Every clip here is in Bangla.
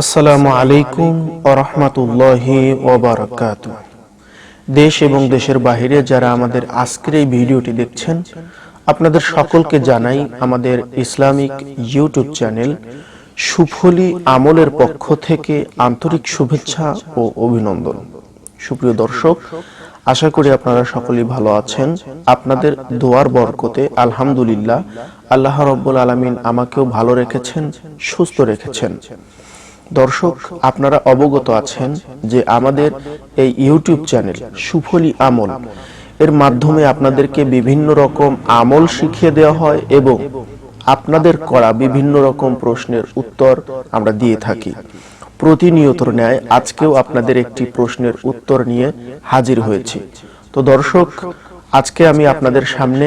আসসালামু আলাইকুম ওরহমতুল্লাহি ওবরাকাত দেশ এবং দেশের বাহিরে যারা আমাদের আজকের এই ভিডিওটি দেখছেন, আপনাদের সকলকে জানাই আমাদের ইসলামিক ইউটিউব চ্যানেল সুফলি আমলের পক্ষ থেকে আন্তরিক শুভেচ্ছা ও অভিনন্দন। সুপ্রিয় দর্শক, আশা করি আপনারা সকলেই ভালো আছেন। আপনাদের দোয়ার বরকতে আলহামদুলিল্লাহ আল্লাহ রব্বুল আলমিন আমাকেও ভালো রেখেছেন, সুস্থ রেখেছেন। দর্শক, আপনারা অবগত আছেন যে আমাদের এই ইউটিউব চ্যানেল সুফলি আমল। এর মাধ্যমে আপনাদেরকে বিভিন্ন রকম আমল শিখিয়ে দেওয়া হয় এবং আপনাদের করা বিভিন্ন রকম প্রশ্নের উত্তর আমরা দিয়ে থাকি। প্রতিনিয়তর ন্যায় আজকেও আপনাদের একটি প্রশ্নের উত্তর নিয়ে হাজির হয়েছি। তো দর্শক, আজকে আমি আপনাদের সামনে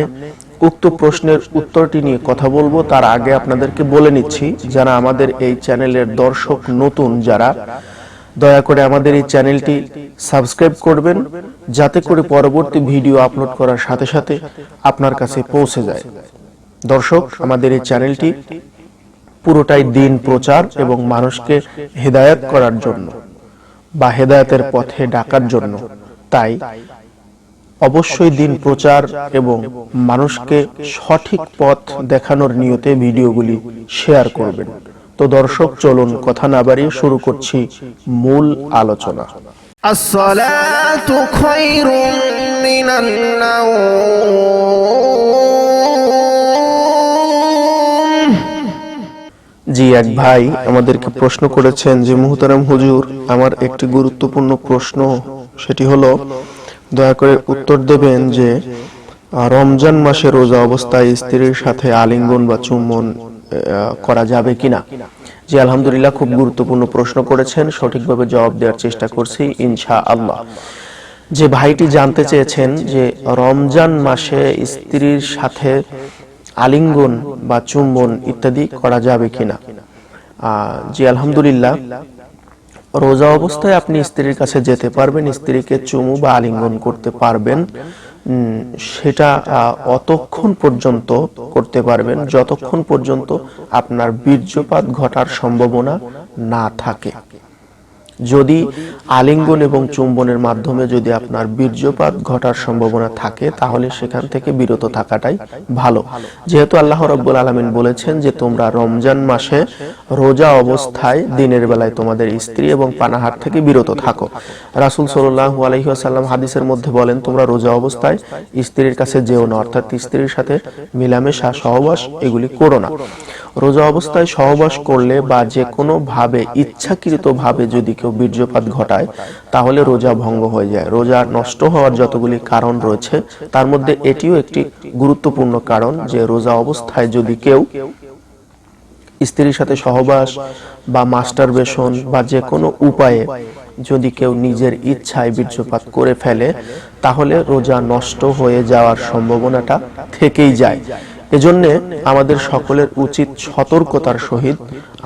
উক্ত প্রশ্নের উত্তরটি নিয়ে কথা বলব। তার আগে আপনাদেরকে বলে নিচ্ছি, যারা আমাদের এই চ্যানেলের দর্শক নতুন, যারা দয়া করে আমাদের এই চ্যানেলটি সাবস্ক্রাইব করবেন, যাতে করে পরবর্তী ভিডিও আপলোড করার সাথে সাথে আপনার কাছে পৌঁছে যায়। দর্শক, আমাদের এই চ্যানেলটি পুরোটাই দিন প্রচার এবং মানুষকে হেদায়েত করার জন্য বা হেদায়তের পথে ডাকার জন্য। তাই অবশ্যই দিন প্রচার এবং মানুষকে সঠিক পথ দেখানোর নিয়তে ভিডিওগুলি শেয়ার করবেন। তো দর্শক চলুন কথা না বাড়িয়ে শুরু করছি মূল আলোচনা। জি এক ভাই আমাদেরকে প্রশ্ন করেছেন যে মুহতারাম হুজুর আমার একটি গুরুত্বপূর্ণ প্রশ্ন। সেটি হলো দয়া করে উত্তর দেবেন যে রমজান মাসে রোজা অবস্থায় স্ত্রীর সাথে আলিঙ্গন বা চুম্বন করা যাবে কিনা? জি, আলহামদুলিল্লাহ, খুব গুরুত্বপূর্ণ প্রশ্ন করেছেন। সঠিকভাবে জবাব দেওয়ার চেষ্টা করছি ইনশা আল্লাহ যে ভাইটি জানতে চেয়েছেন যে, রমজান মাসে স্ত্রীর সাথে আলিঙ্গন বা চুম্বন ইত্যাদি করা যাবে কিনা? জি, আলহামদুলিল্লাহ রোজা অবস্থায় আপনি স্ত্রীর কাছে যেতে পারবেন, স্ত্রীকে চুমু বা আলিঙ্গন করতে পারবেন। সেটা অতক্ষণ পর্যন্ত করতে পারবেন। যতক্ষণ পর্যন্ত আপনার বীর্যপাত ঘটার সম্ভাবনা না থাকে। যদি আলিঙ্গন এবং চুম্বনের মাধ্যমে যদি আপনার বীর্যপাত ঘটার সম্ভাবনা থাকে, তাহলে সেখান থেকে বিরত থাকাটাই ভালো। যেহেতু আল্লাহ রব্বুল আলমিন বলেছেন যে, তোমরা রমজান মাসে রোজা অবস্থায় দিনের বেলায় তোমাদের স্ত্রী এবং পানাহার থেকে বিরত থাকো। রাসুল সাল্লাহু আলহিহাসাল্লাম হাদিসের মধ্যে বলেন, তোমরা রোজা অবস্থায় স্ত্রীর কাছে যেও না, অর্থাৎ স্ত্রীর সাথে মিলামেশা, সহবাস এগুলি করো না। রোজা অবস্থায় সহবাস করলে বা যে কোনো ভাবে ইচ্ছাকৃত ভাবে যদি কেউ বীর্যপাত ঘটায়, তাহলে রোজা ভঙ্গ হয়ে যায়। রোজা নষ্ট হওয়ার যতগুলি কারণ রয়েছে, তার মধ্যে এটিও একটি গুরুত্বপূর্ণ কারণ যে রোজা অবস্থায় যদি কেউ স্ত্রীর সাথে সহবাস বা মাস্টার বেশন বা যে কোনো উপায়ে যদি কেউ নিজের ইচ্ছায় বীর্যপাত করে ফেলে, তাহলে রোজা নষ্ট হয়ে যাওয়ার সম্ভাবনাটা থেকেই যায়। এজন্যে আমাদের সকলের উচিত সতর্কতার সহিত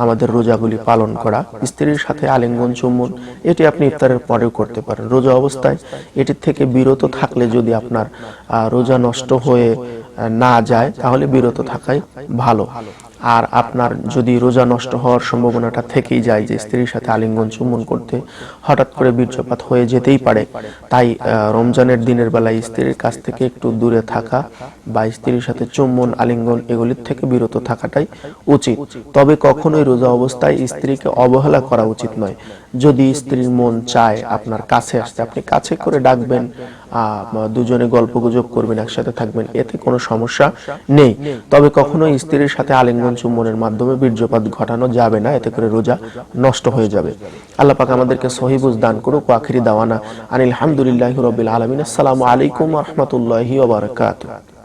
আমাদের রোজাগুলি পালন করা। স্ত্রীর সাথে আলিঙ্গন চুম্বন, এটি আপনি ইফতারের পরেও করতে পারেন। রোজা অবস্থায় এটির থেকে বিরত থাকলে যদি আপনার রোজা নষ্ট হয়ে না যায়, তাহলে বিরত থাকাই ভালো। আর আপনার যদি রোজা নষ্ট হওয়ার সম্ভাবনাটা থেকেই যায় যে স্ত্রীর সাথে আলিঙ্গন চুম্বন করতে হঠাৎ করে বীর্যপাত হয়ে যেতেই পারে, তাই রমজানের দিনের বেলায় স্ত্রীর কাছ থেকে একটু দূরে থাকা বা স্ত্রীর সাথে চুম্বন, আলিঙ্গন এগুলির থেকে বিরত থাকাটাই উচিত। তবে কখনোই রোজা অবস্থায় স্ত্রীকে অবহেলা করা উচিত নয়। যদি স্ত্রীর মন চায় আপনার কাছে আসতে, আপনি কাছে করে ডাকবেন দুজনে গল্প গুজব করবেন, একসাথে থাকবেন, এতে কোনো সমস্যা নেই। তবে কখনো স্ত্রীর সাথে আলিঙ্গন চুম্বনের মাধ্যমে বীর্যপাত ঘটানো যাবে না, এতে করে রোজা নষ্ট হয়ে যাবে। আল্লাহ পাক আমাদেরকে সহিবুজ দান করুক আখিরি দাওয়ানা আনিল হামদুলিল্লাহ রবিল আলমিন। আসসালামু আলাইকুম রহমতুল্লাহি ওবরাকাতুহ